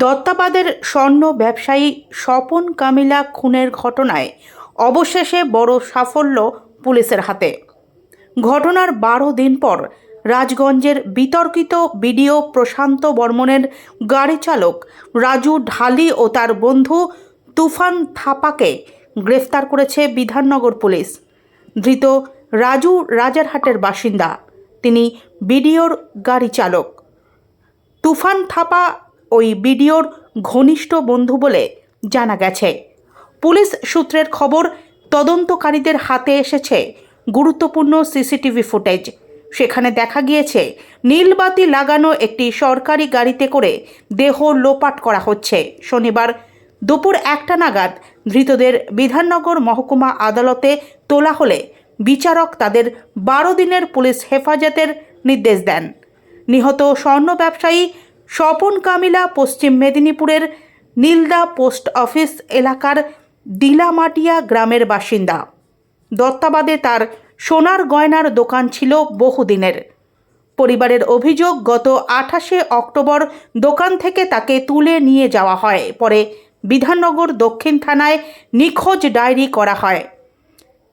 দত্তাবাদের স্বর্ণ ব্যবসায়ী স্বপন কামিলা খুনের ঘটনায় অবশেষে বড় সাফল্য পুলিশের হাতে। ঘটনার বারো দিন পর রাজগঞ্জের বিতর্কিত বিডিও প্রশান্ত বর্মনের গাড়ি চালক রাজু ঢালি ও তার বন্ধু তুফান থাপাকে গ্রেফতার করেছে বিধাননগর পুলিশ। ধৃত রাজু রাজারহাটের বাসিন্দা, তিনি বিডিওর গাড়ি চালক। তুফান থাপা ওই বিডিওর ঘনিষ্ঠ বন্ধু বলে জানা গেছে। পুলিশ সূত্রের খবর, তদন্তকারীদের হাতে এসেছে গুরুত্বপূর্ণ সিসিটিভি ফুটেজ। সেখানে দেখা গিয়েছে নীলবাতি লাগানো একটি সরকারি গাড়িতে করে দেহ লোপাট করা হচ্ছে। শনিবার দুপুর একটা নাগাদ ধৃতদের বিধাননগর মহকুমা আদালতে তোলা হলে বিচারক তাদের বারো দিনের পুলিশ হেফাজতের নির্দেশ দেন। নিহত স্বর্ণ ব্যবসায়ী স্বপন কামিলা পশ্চিম মেদিনীপুরের নীলদা পোস্ট অফিস এলাকার দিলামাটিয়া গ্রামের বাসিন্দা। দত্তাবাদে তার সোনার গয়নার দোকান ছিল বহুদিনের। পরিবারের অভিযোগ, গত আঠাশে অক্টোবর দোকান থেকে তাকে তুলে নিয়ে যাওয়া হয়। পরে বিধাননগর দক্ষিণ থানায় নিখোঁজ ডায়েরি করা হয়।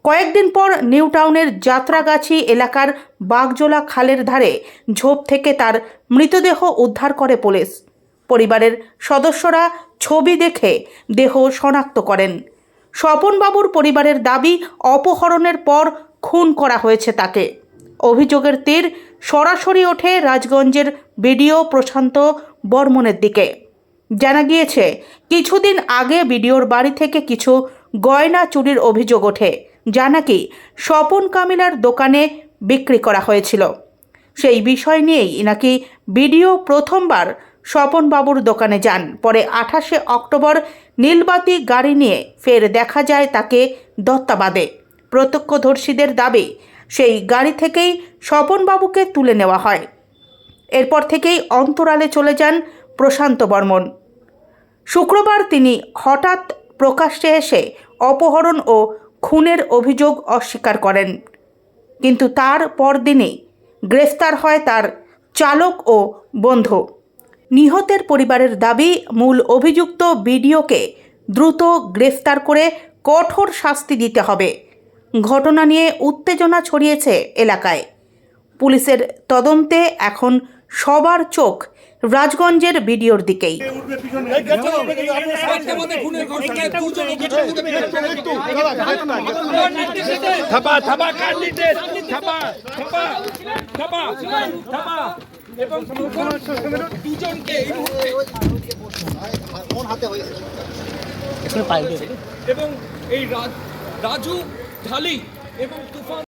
কয়েকদিন পর নিউ টাউনের যাত্রাগাছি এলাকার বাগজোলা খালের ধারে ঝোপ থেকে তার মৃতদেহ উদ্ধার করে পুলিশ। পরিবারের সদস্যরা ছবি দেখে দেহ শনাক্ত করেন। স্বপনবাবুর পরিবারের দাবি, অপহরণের পর খুন করা হয়েছে তাকে। অভিযোগের তীর সরাসরি ওঠে রাজগঞ্জের বিডিও প্রশান্ত বর্মনের দিকে। জানা গিয়েছে, কিছুদিন আগে বিডিওর বাড়ি থেকে কিছু গয়না চুরির অভিযোগ ওঠে। যা নাকি স্বপন কামিলার দোকানে বিক্রি করা হয়েছিল। সেই বিষয় নিয়েই নাকি বিডিও প্রথমবার স্বপনবাবুর দোকানে যান। পরে আঠাশে অক্টোবর নীলবাতি গাড়ি নিয়ে ফের দেখা যায় তাকে দত্তাবাদে। প্রত্যক্ষদর্শীদের দাবি, সেই গাড়ি থেকেই স্বপনবাবুকে তুলে নেওয়া হয়। এরপর থেকেই অন্তরালে চলে যান প্রশান্ত বর্মন। শুক্রবার তিনি হঠাৎ প্রকাশ্যে এসে অপহরণ ও খুনের অভিযোগ অস্বীকার করেন। কিন্তু তার পরদিনই গ্রেফতার হয় তার চালক ও বন্ধু। নিহতের পরিবারের দাবি, মূল অভিযুক্ত বিডিওকে দ্রুত গ্রেফতার করে কঠোর শাস্তি দিতে হবে। ঘটনা নিয়ে উত্তেজনা ছড়িয়েছে এলাকায়। পুলিশের তদন্তে এখন সবার চোখ রাজগঞ্জের ভিডিওর দিকেই। এবং এই রাজু ঢালি এবং তুফান